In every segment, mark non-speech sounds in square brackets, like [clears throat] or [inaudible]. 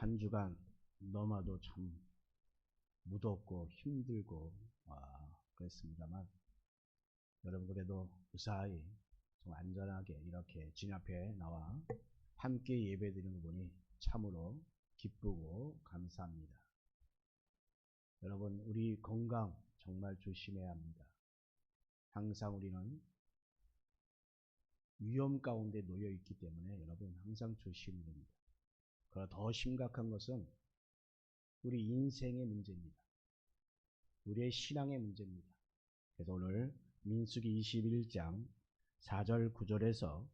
한 주간 너무나도 참 무덥고 힘들고 아, 그랬습니다만 여러분 그래도 무사히 좀 안전하게 이렇게 주님 앞에 나와 함께 예배 드리는 거 보니 참으로 기쁘고 감사합니다. 여러분 우리 건강 정말 조심해야 합니다. 항상 우리는 위험 가운데 놓여 있기 때문에 여러분 항상 조심해야 됩니다. 더 심각한 것은 우리 인생의 문제입니다. 우리의 신앙의 문제입니다. 그래서 오늘 민수기 21장 4절 9절에서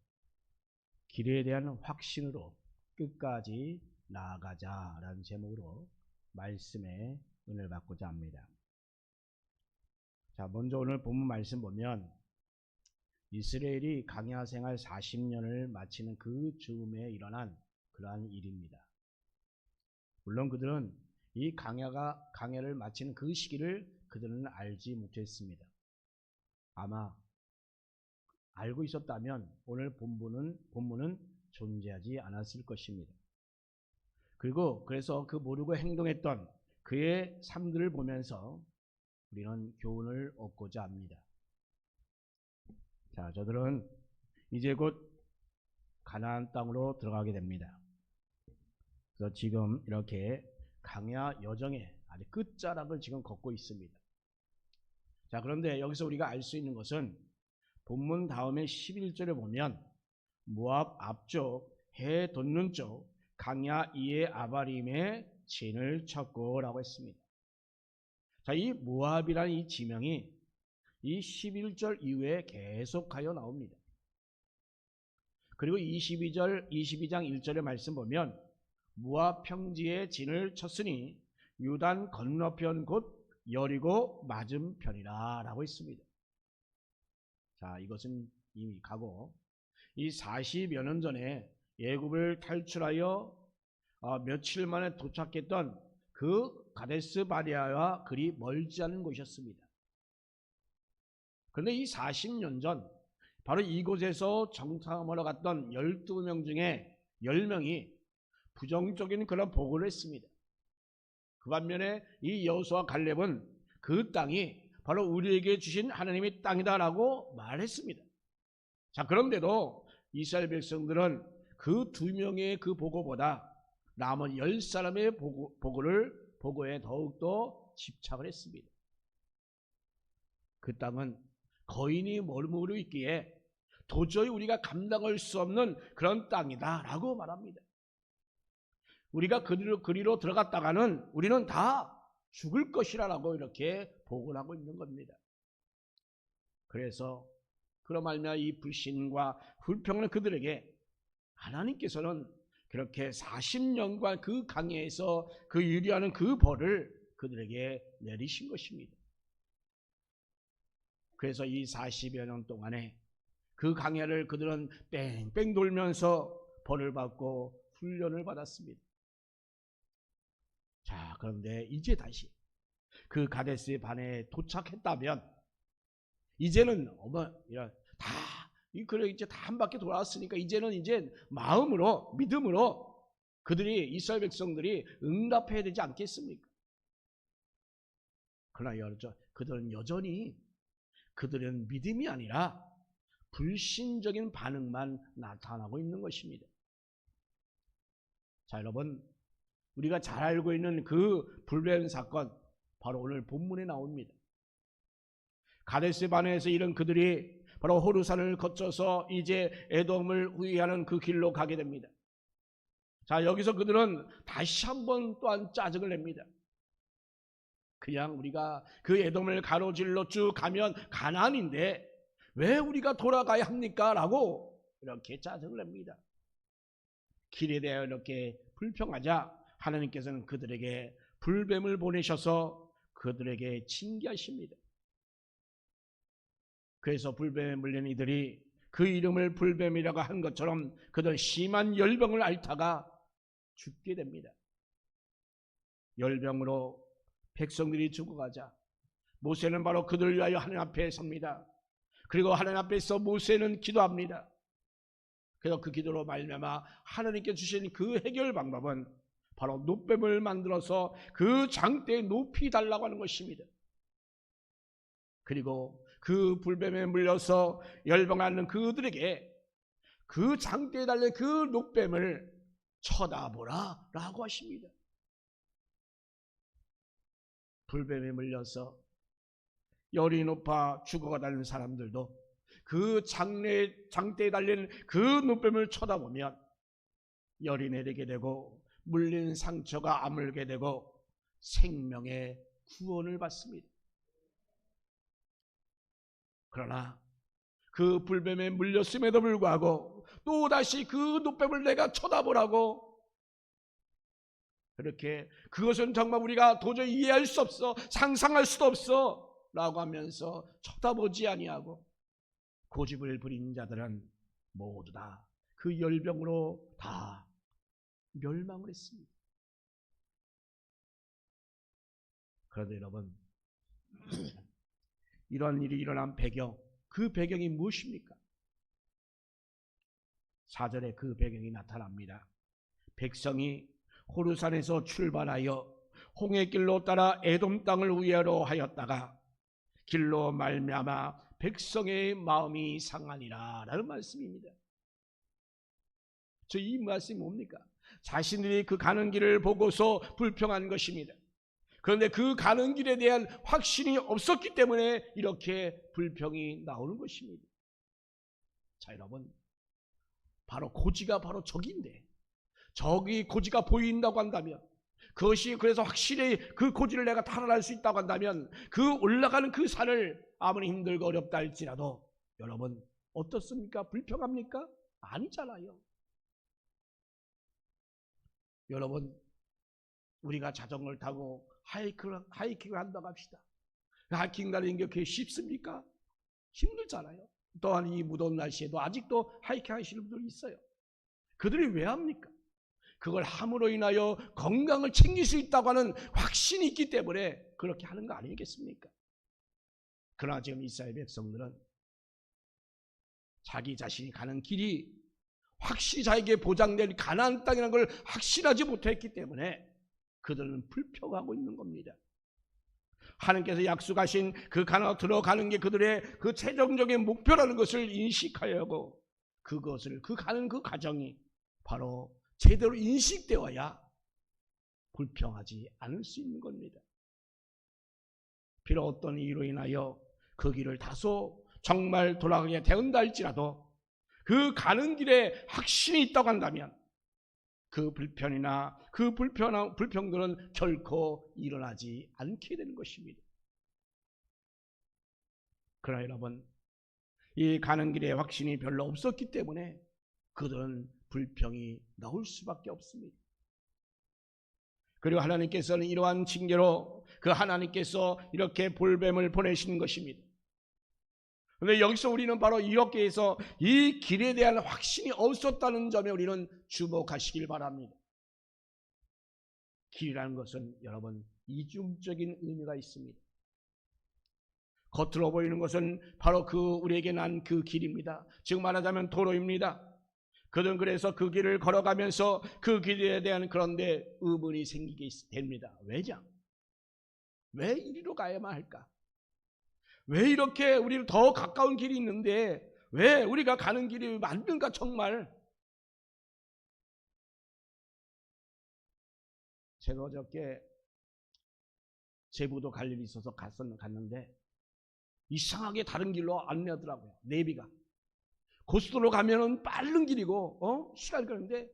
길에 대한 확신으로 끝까지 나아가자라는 제목으로 말씀의 은혜를 받고자 합니다. 자, 먼저 오늘 본문 말씀 보면 이스라엘이 강야 생활 40년을 마치는 그 즈음에 일어난 그러한 일입니다. 물론 그들은 이 강야가 강야를 마치는 그 시기를 그들은 알지 못했습니다. 아마 알고 있었다면 오늘 본문은 본문은 존재하지 않았을 것입니다. 그리고 그래서 그 모르고 행동했던 그의 삶들을 보면서 우리는 교훈을 얻고자 합니다. 자, 저들은 이제 곧 가나안 땅으로 들어가게 됩니다. 그래서 지금 이렇게 강야 여정의 아주 끝자락을 지금 걷고 있습니다. 자, 그런데 여기서 우리가 알 수 있는 것은 본문 다음에 11절에 보면 모압 앞쪽 해 돋는 쪽 강야 이에 아바림의 진을 쳤고라고 했습니다. 자, 이 모압이라는 이 지명이 이 11절 이후에 계속하여 나옵니다. 그리고 22절, 22장 1절의 말씀 보면 무압 평지에 진을 쳤으니 유단 건너편 곧 여리고 맞은편이라 라고 했습니다. 자, 이것은 이미 가고 이 40여 년 전에 예굽을 탈출하여 어, 며칠 만에 도착했던 그 가데스 바리아와 그리 멀지 않은 곳이었습니다. 그런데 이 40년 전 바로 이곳에서 정탐하러 갔던 12명 중에 10명이 부정적인 그런 보고를 했습니다. 그 반면에 이 여호수아 갈렙은 그 땅이 바로 우리에게 주신 하나님의 땅이다라고 말했습니다. 자, 그런데도 이스라엘 백성들은 그 두 명의 그 보고보다 남은 열 사람의 보고, 보고를 보고에 더욱더 집착을 했습니다. 그 땅은 거인이 머무르 있기에 도저히 우리가 감당할 수 없는 그런 땅이다라고 말합니다. 우리가 그리로, 그리로 들어갔다가는 우리는 다 죽을 것이라고 이렇게 보고를 하고 있는 겁니다. 그래서 그런 말미암아 이 불신과 불평을 그들에게 하나님께서는 그렇게 40년간 그 강해에서 그 유리하는 그 벌을 그들에게 내리신 것입니다. 그래서 이 40여 년 동안에 그 강야를 그들은 뺑뺑 돌면서 벌을 받고 훈련을 받았습니다. 자, 그런데 이제 다시 그 가데스의 반에 도착했다면 이제는 어머 다 그래 이제 다 한 바퀴 돌아왔으니까 이제는 이제 마음으로 믿음으로 그들이 이스라엘 백성들이 응답해야 되지 않겠습니까? 그러나 여러 그들은 여전히 그들은 믿음이 아니라 불신적인 반응만 나타나고 있는 것입니다. 자, 여러분, 우리가 잘 알고 있는 그 불변 사건, 바로 오늘 본문에 나옵니다. 가데스 반에서 이런 그들이 바로 호르산을 거쳐서 이제 에돔을 후위하는 그 길로 가게 됩니다. 자, 여기서 그들은 다시 한번 또한 짜증을 냅니다. 그냥 우리가 그 에돔을 가로질러 쭉 가면 가난인데 왜 우리가 돌아가야 합니까? 라고 이렇게 짜증을 냅니다. 길에 대하여 이렇게 불평하자 하나님께서는 그들에게 불뱀을 보내셔서 그들에게 징계하십니다. 그래서 불뱀에 물린 이들이 그 이름을 불뱀이라고 한 것처럼 그들 심한 열병을 앓다가 죽게 됩니다. 열병으로 백성들이 죽어가자 모세는 바로 그들을 위하여 하나님 앞에 섭니다. 그리고 하나님 앞에서 모세는 기도합니다. 그래서 그 기도로 말미암아 하나님께 주신 그 해결 방법은 바로 노뱀을 만들어서 그 장대에 높이 달라고 하는 것입니다. 그리고 그 불뱀에 물려서 열병하는 그들에게 그 장대에 달린 그 노뱀을 쳐다보라 라고 하십니다. 불뱀에 물려서 열이 높아 죽어가다는 사람들도 그 장내, 장대에 달린 그 노뱀을 쳐다보면 열이 내리게 되고 물린 상처가 아물게 되고 생명의 구원을 받습니다. 그러나 그 불뱀에 물렸음에도 불구하고 또다시 그 노뱀을 내가 쳐다보라고 그렇게 그것은 정말 우리가 도저히 이해할 수 없어 상상할 수도 없어 라고 하면서 쳐다보지 아니하고 고집을 부린 자들은 모두 다 그 열병으로 다 멸망을 했습니다. 그런데 여러분 [clears throat] 이런 일이 일어난 배경 그 배경이 무엇입니까? 사절에 그 배경이 나타납니다. 백성이 호르산에서 출발하여 홍해길로 따라 에돔 땅을 위하러 하였다가 길로 말미암아 백성의 마음이 상하니라 라는 말씀입니다. 저 이 말씀이 뭡니까? 자신들이 그 가는 길을 보고서 불평한 것입니다. 그런데 그 가는 길에 대한 확신이 없었기 때문에 이렇게 불평이 나오는 것입니다. 자, 여러분. 바로 고지가 바로 적인데, 적이 고지가 보인다고 한다면, 그것이 그래서 확실히 그 고지를 내가 탈환할 수 있다고 한다면, 그 올라가는 그 산을 아무리 힘들고 어렵다 할지라도, 여러분, 어떻습니까? 불평합니까? 아니잖아요. 여러분, 우리가 자전거를 타고 하이킹을, 하이킹을 한다고 합시다. 하이킹 가는 게 그렇게 쉽습니까? 힘들잖아요. 또한 이 무더운 날씨에도 아직도 하이킹 하시는 분들이 있어요. 그들이 왜 합니까? 그걸 함으로 인하여 건강을 챙길 수 있다고 하는 확신이 있기 때문에 그렇게 하는 거 아니겠습니까? 그러나 지금 이스라엘 백성들은 자기 자신이 가는 길이 확실히 자에게 보장된 가나안 땅이라는 걸 확신하지 못했기 때문에 그들은 불평하고 있는 겁니다. 하나님께서 약속하신 그 가나안 들어가는 게 그들의 그 최종적인 목표라는 것을 인식하려고 그것을 그 가는 그 과정이 바로 제대로 인식되어야 불평하지 않을 수 있는 겁니다. 비록 어떤 이유로 인하여 그 길을 다소 정말 돌아가게 되온다 할지라도 그 가는 길에 확신이 있다고 한다면 그 불편이나 그 불편, 불평들은 결코 일어나지 않게 되는 것입니다. 그러나 여러분, 이 가는 길에 확신이 별로 없었기 때문에 그들은 불평이 나올 수밖에 없습니다. 그리고 하나님께서는 이러한 징계로 그 하나님께서 이렇게 볼뱀을 보내시는 것입니다. 그런데 여기서 우리는 바로 이렇게 해서 이 길에 대한 확신이 없었다는 점에 우리는 주목하시길 바랍니다. 길이라는 것은 여러분 이중적인 의미가 있습니다. 겉으로 보이는 것은 바로 그 우리에게 난 그 길입니다. 즉 말하자면 도로입니다. 그들은 그래서 그 길을 걸어가면서 그 길에 대한 그런데 의문이 생기게 됩니다. 왜냐? 왜 이리로 가야만 할까? 왜 이렇게 우리를 더 가까운 길이 있는데 왜 우리가 가는 길이 맞는가 정말? 제가 어저께 제부도 갈 일이 있어서 갔었는데 이상하게 다른 길로 안내하더라고요. 내비가. 고속도로 가면은 빠른 길이고 어? 시간이 가는데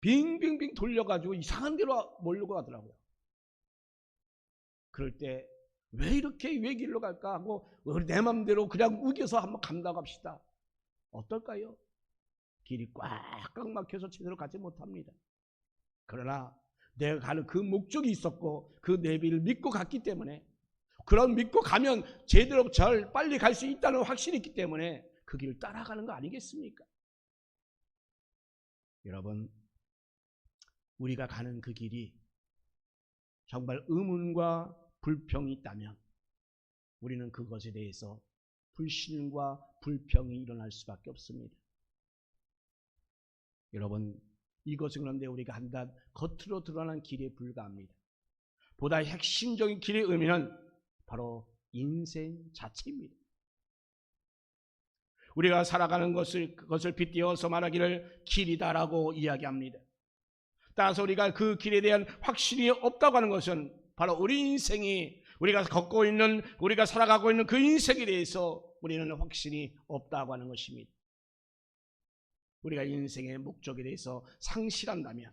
빙빙빙 돌려가지고 이상한 데로 몰려고 하더라고요. 그럴 때 왜 이렇게 왜 길로 갈까 하고 내 맘대로 그냥 우겨서 한번 간다고 합시다. 어떨까요? 길이 꽉꽉 막혀서 제대로 가지 못합니다. 그러나 내가 가는 그 목적이 있었고 그 내비를 믿고 갔기 때문에 그런 믿고 가면 제대로 잘 빨리 갈 수 있다는 확신이 있기 때문에 그 길을 따라가는 거 아니겠습니까? 여러분, 우리가 가는 그 길이 정말 의문과 불평이 있다면 우리는 그것에 대해서 불신과 불평이 일어날 수밖에 없습니다. 여러분, 이것은 그런데 우리가 한단 겉으로 드러나는 길에 불과합니다. 보다 핵심적인 길의 의미는 바로 인생 자체입니다. 우리가 살아가는 것을 그것을 빗대어서 말하기를 길이다라고 이야기합니다. 따라서 우리가 그 길에 대한 확신이 없다고 하는 것은 바로 우리 인생이 우리가 걷고 있는 우리가 살아가고 있는 그 인생에 대해서 우리는 확신이 없다고 하는 것입니다. 우리가 인생의 목적에 대해서 상실한다면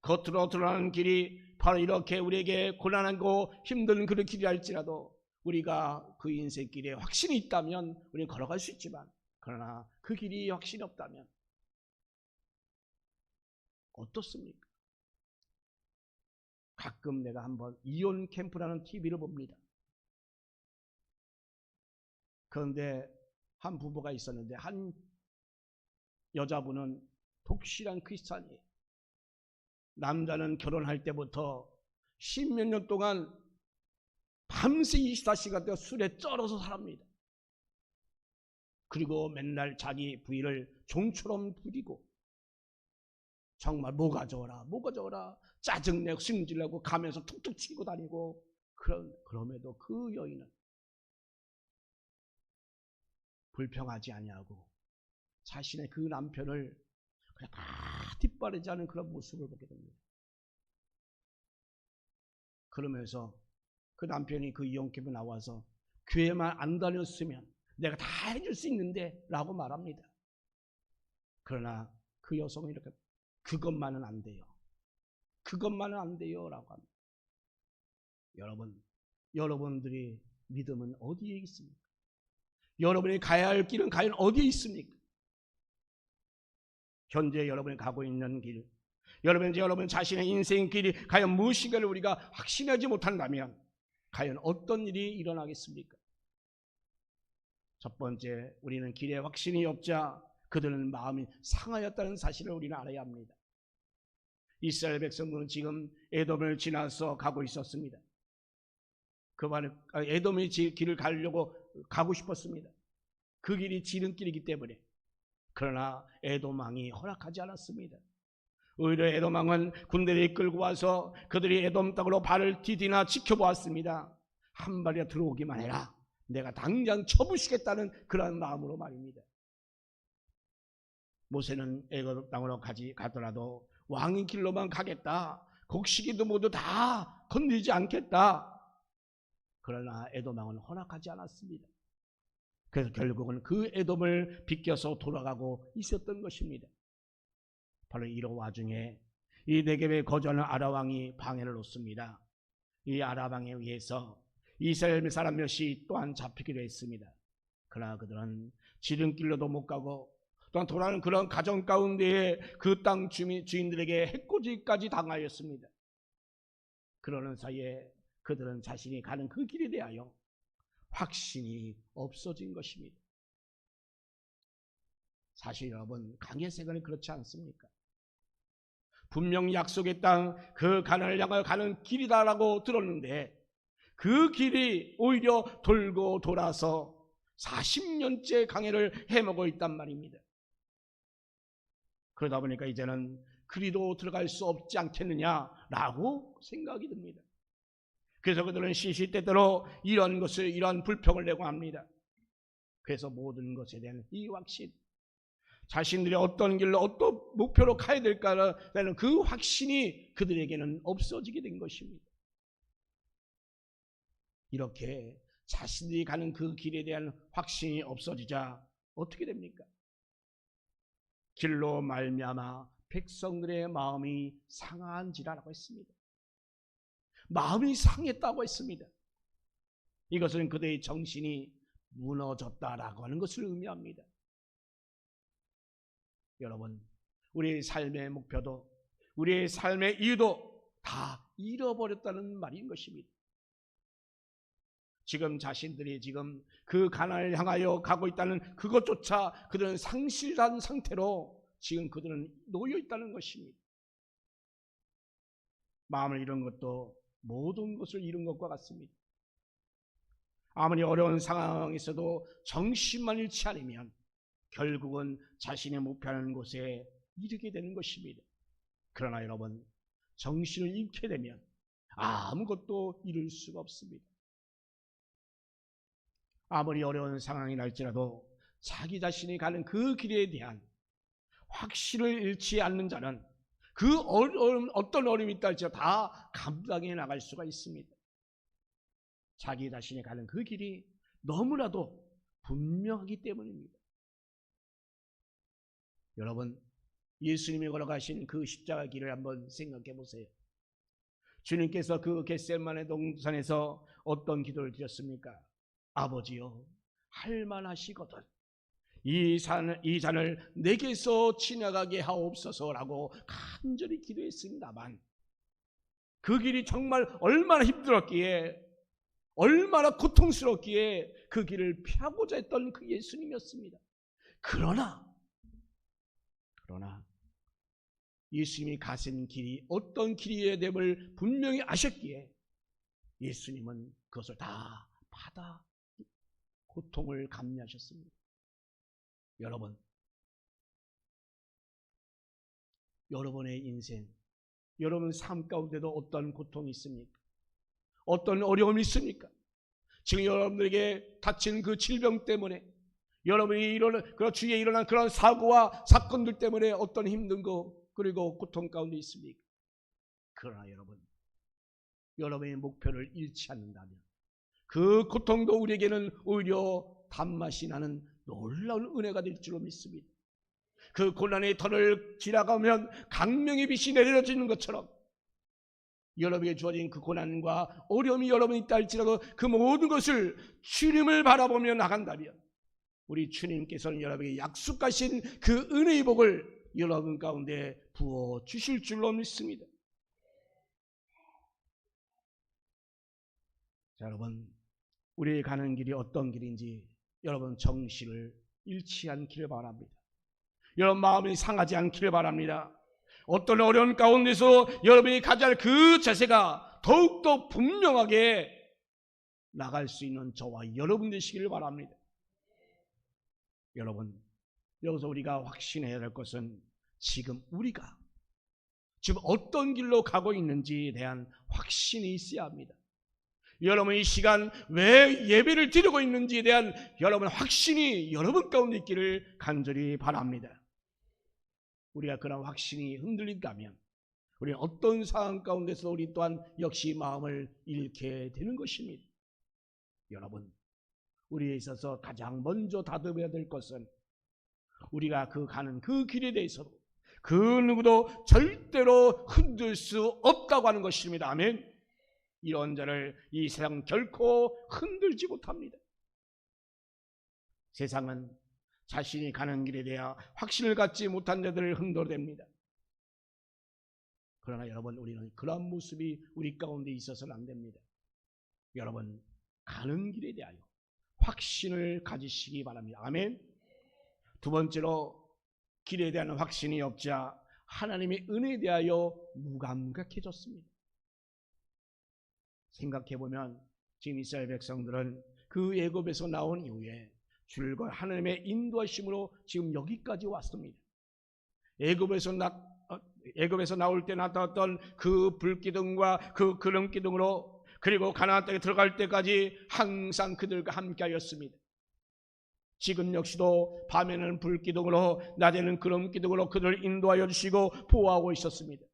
겉으로 드러나는 길이 바로 이렇게 우리에게 고난하고 힘든 그런 길이 할지라도 우리가 그 인생 길에 확신이 있다면 우리는 걸어갈 수 있지만 그러나 그 길이 확신이 없다면 어떻습니까? 가끔 내가 한번 이온 캠프라는 TV를 봅니다. 그런데 한 부부가 있었는데 한 여자분은 독실한 크리스찬이에요. 남자는 결혼할 때부터 십몇 년 동안 밤새 24시간 동안 술에 쩔어서 살합니다. 그리고 맨날 자기 부인을 종처럼 부리고 정말 뭐 가져오라 뭐 가져오라 짜증내고 승질내고 가면서 툭툭 치고 다니고 그런 그럼에도 그 여인은 불평하지 아니하고 자신의 그 남편을 그냥 다 뒷바라지 하는 그런 모습을 보게 됩니다. 그러면서 그 남편이 그 이용캠에 나와서 교회만 안 다녔으면 내가 다 해줄 수 있는데 라고 말합니다. 그러나 그 여성은 이렇게 그것만은 안 돼요. 그것만은 안 돼요. 라고 합니다. 여러분, 여러분들이 믿음은 어디에 있습니까? 여러분이 가야 할 길은 과연 어디에 있습니까? 현재 여러분이 가고 있는 길, 여러분 여러분 자신의 인생 길이 과연 무엇인가를 우리가 확신하지 못한다면 과연 어떤 일이 일어나겠습니까? 첫 번째, 우리는 길에 확신이 없자 그들은 마음이 상하였다는 사실을 우리는 알아야 합니다. 이스라엘 백성들은 지금 에돔을 지나서 가고 있었습니다. 그 말은 에돔의 길을 가려고 가고 싶었습니다. 그 길이 지름길이기 때문에 그러나 에돔 왕이 허락하지 않았습니다. 오히려 에돔 왕은 군대를 이끌고 와서 그들이 에돔 땅으로 발을 디디나 지켜보았습니다. 한 발이나 들어오기만 해라. 내가 당장 쳐부시겠다는 그런 마음으로 말입니다. 모세는 에돔 땅으로 가지 가더라도 왕의 길로만 가겠다. 곡식이도 모두 다 건드리지 않겠다. 그러나 에돔 왕은 허락하지 않았습니다. 그래서 결국은 그 에돔을 비껴서 돌아가고 있었던 것입니다. 바로 이런 와중에 이 네겝에 거주하는 아라 왕이 방해를 놓습니다. 이 아라 왕에 의해서 이스라엘 사람 몇이 또한 잡히기로 했습니다. 그러나 그들은 지름길로도 못 가고 또한 돌아가는 그런 가정 가운데에 그 땅 주인들에게 해코지까지 당하였습니다. 그러는 사이에 그들은 자신이 가는 그 길에 대하여 확신이 없어진 것입니다. 사실 여러분 강의 세간은 그렇지 않습니까? 분명 약속의 땅 그 가나안을 향하여 가는 길이다라고 들었는데 그 길이 오히려 돌고 돌아서 40년째 강해를 해먹어 있단 말입니다. 그러다 보니까 이제는 그리도 들어갈 수 없지 않겠느냐라고 생각이 듭니다. 그래서 그들은 시시때때로 이런 것을 이런 불평을 내고 합니다. 그래서 모든 것에 대한 이 확신, 자신들이 어떤 길로 어떤 목표로 가야 될까라는 그 확신이 그들에게는 없어지게 된 것입니다. 이렇게 자신들이 가는 그 길에 대한 확신이 없어지자 어떻게 됩니까? 길로 말미암아 백성들의 마음이 상한지라라고 했습니다. 마음이 상했다고 했습니다. 이것은 그들의 정신이 무너졌다라고 하는 것을 의미합니다. 여러분, 우리의 삶의 목표도 우리의 삶의 이유도 다 잃어버렸다는 말인 것입니다. 지금 자신들이 지금 그 가난을 향하여 가고 있다는 그것조차 그들은 상실한 상태로 지금 그들은 놓여 있다는 것입니다. 마음을 잃은 것도 모든 것을 잃은 것과 같습니다. 아무리 어려운 상황에서도 정신만 잃지 않으면 결국은 자신의 목표하는 곳에 이르게 되는 것입니다. 그러나 여러분 정신을 잃게 되면 아무것도 이룰 수가 없습니다. 아무리 어려운 상황이 날지라도 자기 자신이 가는 그 길에 대한 확신을 잃지 않는 자는 그 어려움, 어떤 어려움이 있다 할지라도 다 감당해 나갈 수가 있습니다. 자기 자신이 가는 그 길이 너무나도 분명하기 때문입니다. 여러분, 예수님이 걸어가신 그 십자가 길을 한번 생각해 보세요. 주님께서 그 겟셀만의 동산에서 어떤 기도를 드렸습니까? 아버지여, 할만하시거든. 이 잔을, 이 잔을 내게서 지나가게 하옵소서라고 간절히 기도했습니다만 그 길이 정말 얼마나 힘들었기에 얼마나 고통스럽기에 그 길을 피하고자 했던 그 예수님이었습니다. 그러나 그러나 예수님이 가신 길이 어떤 길이어야 됨을 분명히 아셨기에 예수님은 그것을 다 받아 고통을 감내하셨습니다. 여러분, 여러분의 인생, 여러분 삶 가운데도 어떤 고통이 있습니까? 어떤 어려움이 있습니까? 지금 여러분들에게 닥친 그 질병 때문에 여러분이 일어난 그 주위에 일어난 그런 사고와 사건들 때문에 어떤 힘든 거 그리고 고통 가운데 있습니까? 그러나 여러분, 여러분의 목표를 잃지 않는다면 그 고통도 우리에게는 오히려 단맛이 나는 놀라운 은혜가 될 줄로 믿습니다. 그 고난의 터를 지나가면 강명의 빛이 내려지는 것처럼 여러분에게 주어진 그 고난과 어려움이 여러분이 있다 할지라도 그 모든 것을 주님을 바라보며 나간다면 우리 주님께서는 여러분에게 약속하신 그 은혜의 복을 여러분 가운데 부어 주실 줄로 믿습니다. 자, 여러분, 우리의 가는 길이 어떤 길인지 여러분 정신을 잃지 않기를 바랍니다. 여러분 마음이 상하지 않기를 바랍니다. 어떤 어려운 가운데서 여러분이 가져야 할 그 자세가 더욱더 분명하게 나갈 수 있는 저와 여러분 되시기를 바랍니다. 여러분, 여기서 우리가 확신해야 할 것은 지금 우리가 지금 어떤 길로 가고 있는지에 대한 확신이 있어야 합니다. 여러분 이 시간 왜 예배를 드리고 있는지에 대한 여러분 확신이 여러분 가운데 있기를 간절히 바랍니다. 우리가 그런 확신이 흔들린다면 우리는 어떤 상황 가운데서 우리 또한 역시 마음을 잃게 되는 것입니다. 여러분, 우리에 있어서 가장 먼저 다듬어야 될 것은 우리가 그 가는 그 길에 대해서도 그 누구도 절대로 흔들 수 없다고 하는 것입니다. 아멘. 이런 자를 이 세상 결코 흔들지 못합니다. 세상은 자신이 가는 길에 대하 확신을 갖지 못한 자들을 흔들어댑니다. 그러나 여러분 우리는 그런 모습이 우리 가운데 있어서는 안 됩니다. 여러분 가는 길에 대하여 확신을 가지시기 바랍니다. 아멘. 두 번째로 길에 대한 확신이 없자 하나님의 은혜에 대하여 무감각해졌습니다. 생각해 보면 지금 이스라엘 백성들은 그 애굽에서 나온 이후에 줄과 하나님의 인도하심으로 지금 여기까지 왔습니다. 애굽에서 나 어, 애굽에서 나올 때 나타났던 그 불기둥과 그 그름 기둥으로 그리고 가나안 땅에 들어갈 때까지 항상 그들과 함께하였습니다. 지금 역시도 밤에는 불기둥으로 낮에는 그름 기둥으로 그들을 인도하여 주시고 보호하고 있었습니다.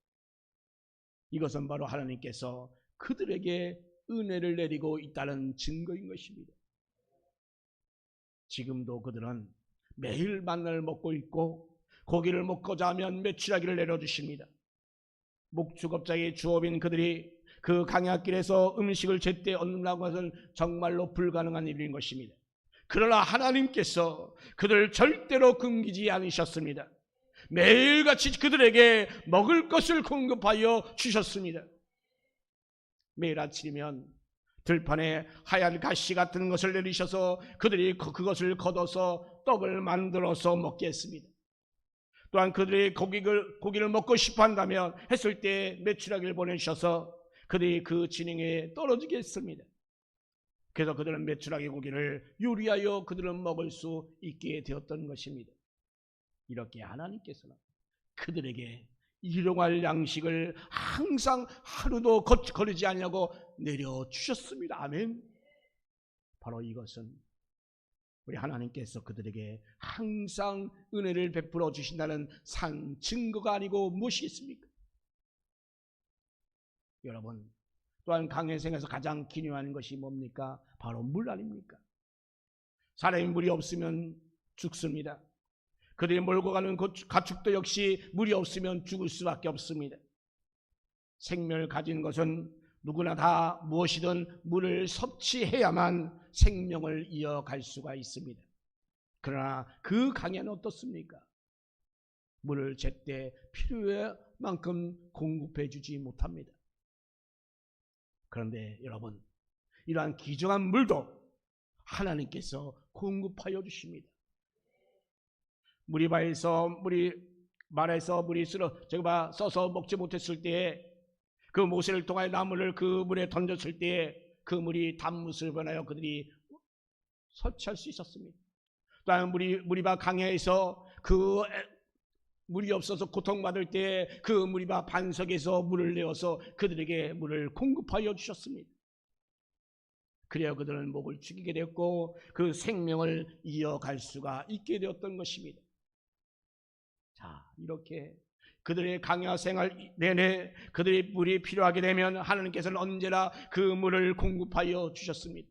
이것은 바로 하나님께서 그들에게 은혜를 내리고 있다는 증거인 것입니다. 지금도 그들은 매일 만나를 먹고 있고 고기를 먹고자 하면 며칠하기를 내려주십니다. 목축업자의 주업인 그들이 그 강약길에서 음식을 제때 얻는다는 것은 정말로 불가능한 일인 것입니다. 그러나 하나님께서 그들을 절대로 금기지 않으셨습니다. 매일같이 그들에게 먹을 것을 공급하여 주셨습니다. 매일 아침이면 들판에 하얀 가시 같은 것을 내리셔서 그들이 그- 그것을 걷어서 떡을 만들어서 먹게 했습니다. 또한 그들이 고기를, 고기를 먹고 싶어 한다면 했을 때 메추라기를 보내셔서 그들이 그 진행에 떨어지게 했습니다. 그래서 그들은 메추라기 고기를 요리하여 그들은 먹을 수 있게 되었던 것입니다. 이렇게 하나님께서는 그들에게 일용할 양식을 항상 하루도 거르지 않냐고 내려주셨습니다. 아멘. 바로 이것은 우리 하나님께서 그들에게 항상 은혜를 베풀어 주신다는 산 증거가 아니고 무엇이 있습니까? 여러분, 또한 강해생에서 가장 기묘한 것이 뭡니까? 바로 물 아닙니까? 사람이 물이 없으면 죽습니다. 그들이 몰고 가는 가축도 역시 물이 없으면 죽을 수밖에 없습니다. 생명을 가진 것은 누구나 다 무엇이든 물을 섭취해야만 생명을 이어갈 수가 있습니다. 그러나 그 강에는 어떻습니까? 물을 제때 필요한 만큼 공급해 주지 못합니다. 그런데 여러분, 이러한 기정한 물도 하나님께서 공급하여 주십니다. 무리바에서 물이 말에서 물이 쓸어 제가 써서 먹지 못했을 때에 그 모세를 통하여 나무를 그 물에 던졌을 때에 그 물이 단무스를 변하여 그들이 설치할 수 있었습니다. 또한 물이 무리바 강야에서 그 물이 없어서 고통받을 때 그 무리바 반석에서 물을 내어서 그들에게 물을 공급하여 주셨습니다. 그래야 그들은 목을 죽이게 되었고 그 생명을 이어갈 수가 있게 되었던 것입니다. 자, 이렇게 그들의 강야 생활 내내 그들의 물이 필요하게 되면 하나님께서는 언제나 그 물을 공급하여 주셨습니다.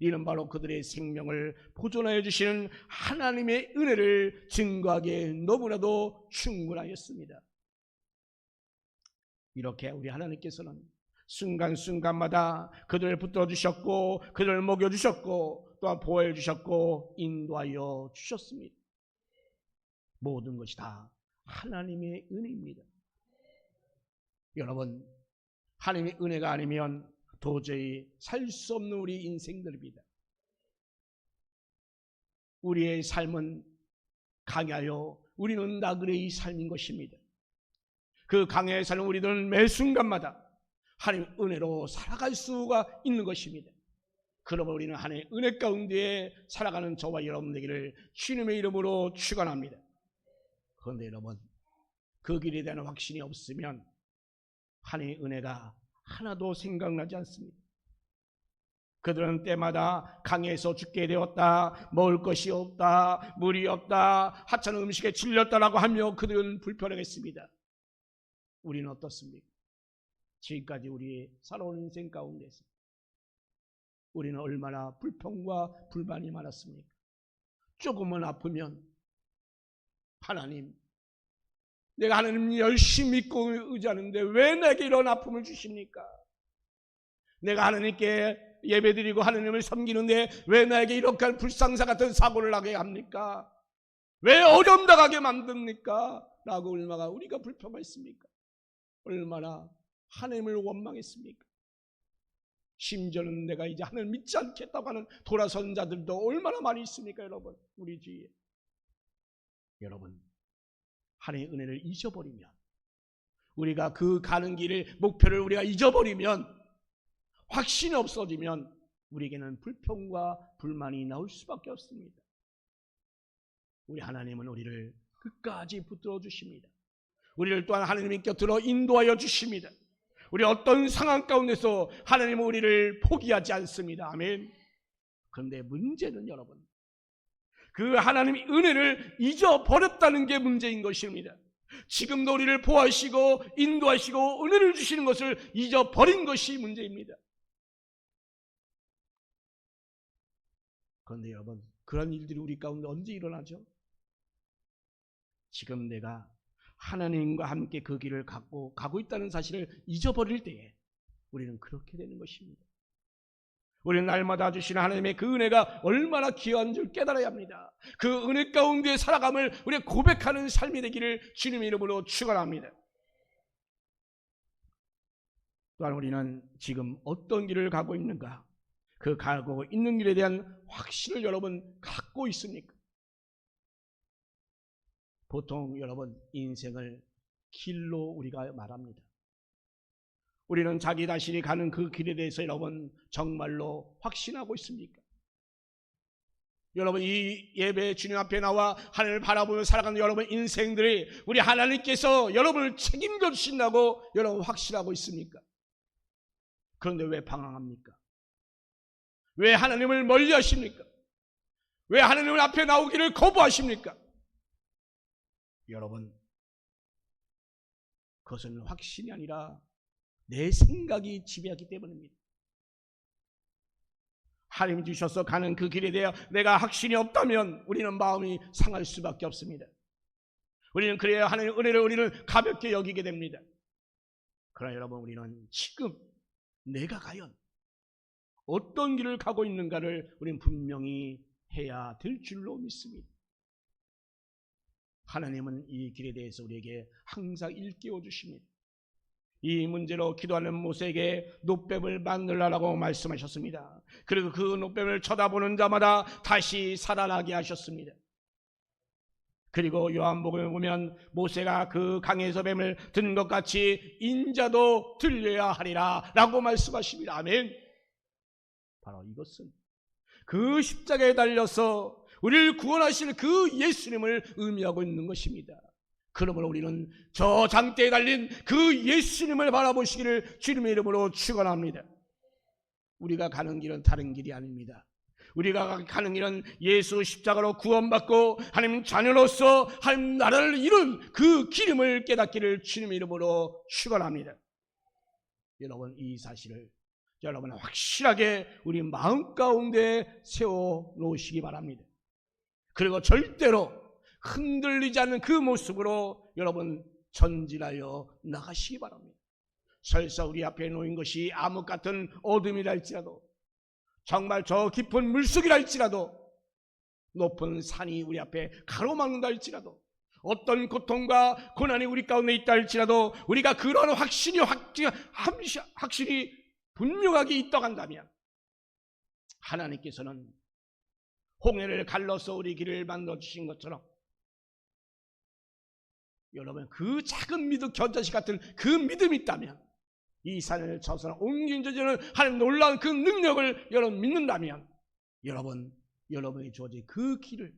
이는 바로 그들의 생명을 보존하여 주시는 하나님의 은혜를 증거하기에 너무나도 충분하였습니다. 이렇게 우리 하나님께서는 순간순간마다 그들을 붙들어 주셨고 그들을 먹여 주셨고 또한 보호해 주셨고 인도하여 주셨습니다. 모든 것이 다 하나님의 은혜입니다. 여러분, 하나님의 은혜가 아니면 도저히 살 수 없는 우리 인생들입니다. 우리의 삶은 강하여 우리는 나그네의 삶인 것입니다. 그 강야에 사는 우리들은 매 순간마다 하나님 은혜로 살아갈 수가 있는 것입니다. 그러므로 우리는 하나님의 은혜 가운데 살아가는 저와 여러분 되기를 주님의 이름으로 축원합니다. 그런데 여러분 그 길에 대한 확신이 없으면 하나님의 은혜가 하나도 생각나지 않습니다. 그들은 때마다 강에서 죽게 되었다. 먹을 것이 없다. 물이 없다. 하찮은 음식에 질렸다라고 하며 그들은 불편하겠습니다. 우리는 어떻습니까? 지금까지 우리의 살아온 인생 가운데서 우리는 얼마나 불평과 불만이 많았습니까? 조금은 아프면 하나님 내가 하나님 열심히 믿고 의지하는데 왜 내게 이런 아픔을 주십니까? 내가 하나님께 예배드리고 하나님을 섬기는데 왜 나에게 이렇게 불상사 같은 사고를 나게 합니까? 왜 어려움 당하게 만듭니까? 라고 얼마나 우리가 불평했습니까? 얼마나 하나님을 원망했습니까? 심지어는 내가 이제 하나님 믿지 않겠다고 하는 돌아선 자들도 얼마나 많이 있습니까, 여러분? 우리 주위에. 여러분, 하나님의 은혜를 잊어버리면 우리가 그 가는 길을 목표를 우리가 잊어버리면 확신이 없어지면 우리에게는 불평과 불만이 나올 수밖에 없습니다. 우리 하나님은 우리를 끝까지 붙들어 주십니다. 우리를 또한 하나님의 곁으로 인도하여 주십니다. 우리 어떤 상황 가운데서 하나님은 우리를 포기하지 않습니다. 아멘. 그런데 문제는 여러분, 그 하나님의 은혜를 잊어버렸다는 게 문제인 것입니다. 지금도 우리를 보호하시고 인도하시고 은혜를 주시는 것을 잊어버린 것이 문제입니다. 그런데 여러분, 그런 일들이 우리 가운데 언제 일어나죠? 지금 내가 하나님과 함께 그 길을 갖고 가고 있다는 사실을 잊어버릴 때에 우리는 그렇게 되는 것입니다. 우리는 날마다 주시는 하나님의 그 은혜가 얼마나 귀한 줄 깨달아야 합니다. 그 은혜 가운데 살아감을 우리 고백하는 삶이 되기를 주님의 이름으로 축원합니다. 또한 우리는 지금 어떤 길을 가고 있는가? 그 가고 있는 길에 대한 확신을 여러분 갖고 있습니까? 보통 여러분 인생을 길로 우리가 말합니다. 우리는 자기 자신이 가는 그 길에 대해서 여러분 정말로 확신하고 있습니까? 여러분 이 예배 주님 앞에 나와 하나님을 바라보며 살아가는 여러분 인생들이 우리 하나님께서 여러분을 책임져 주신다고 여러분 확신하고 있습니까? 그런데 왜 방황합니까? 왜 하나님을 멀리 하십니까? 왜 하나님을 앞에 나오기를 거부하십니까? 여러분 그것은 확신이 아니라 내 생각이 지배하기 때문입니다. 하나님 주셔서 가는 그 길에 대해 내가 확신이 없다면 우리는 마음이 상할 수밖에 없습니다. 우리는 그래야 하나님의 은혜를 우리는 가볍게 여기게 됩니다. 그러나 여러분 우리는 지금 내가 과연 어떤 길을 가고 있는가를 우리는 분명히 해야 될 줄로 믿습니다. 하나님은 이 길에 대해서 우리에게 항상 일깨워 주십니다. 이 문제로 기도하는 모세에게 노뱀을 만들라라고 말씀하셨습니다. 그리고 그 노뱀을 쳐다보는 자마다 다시 살아나게 하셨습니다. 그리고 요한복음에 보면 모세가 그 강에서 뱀을 든 것 같이 인자도 들려야 하리라 라고 말씀하십니다. 아멘. 바로 이것은 그 십자가에 달려서 우리를 구원하실 그 예수님을 의미하고 있는 것입니다. 그러므로 우리는 저 장대에 달린 그 예수님을 바라보시기를 주님의 이름으로 축원합니다. 우리가 가는 길은 다른 길이 아닙니다. 우리가 가는 길은 예수 십자가로 구원받고 하나님 자녀로서 하나님 나라를 이룬 그 기름을 깨닫기를 주님의 이름으로 축원합니다. 여러분 이 사실을 여러분 확실하게 우리 마음 가운데 세워 놓으시기 바랍니다. 그리고 절대로 흔들리지 않는 그 모습으로 여러분 전진하여 나가시기 바랍니다. 설사 우리 앞에 놓인 것이 암흑 같은 어둠이라 할지라도 정말 저 깊은 물속이라 할지라도 높은 산이 우리 앞에 가로막는다 할지라도 어떤 고통과 고난이 우리 가운데 있다 할지라도 우리가 그런 확신이 확- 확실히 분명하게 있다고 한다면 하나님께서는 홍해를 갈라서 우리 길을 만들어 주신 것처럼 여러분 그 작은 믿음 견자식 같은 그 믿음이 있다면 이 산을 저서는 옮긴 저지는 하나님 놀라운 그 능력을 여러분 믿는다면 여러분 여러분이 주어진 그 길을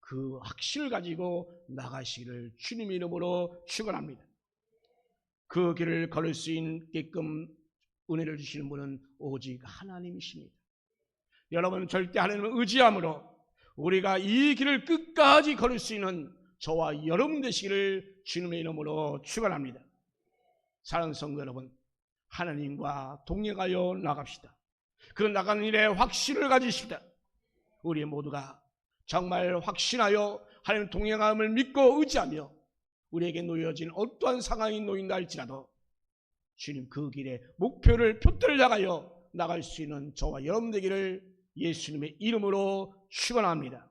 그 확신을 가지고 나가시기를 주님 이름으로 축원합니다. 그 길을 걸을 수 있게끔 은혜를 주시는 분은 오직 하나님이십니다. 여러분 절대 하나님을 의지함으로 우리가 이 길을 끝까지 걸을 수 있는 저와 여러분 되시기를 주님의 이름으로 축원합니다. 사랑하는 성도 여러분, 하나님과 동행하여 나갑시다. 그 나가는 일에 확신을 가지십니다. 우리 모두가 정말 확신하여 하나님 동행함을 믿고 의지하며 우리에게 놓여진 어떠한 상황이 놓인다 할지라도 주님 그 길에 목표를 표들을 향하여 나갈 수 있는 저와 여러분 되기를 예수님의 이름으로 축원합니다.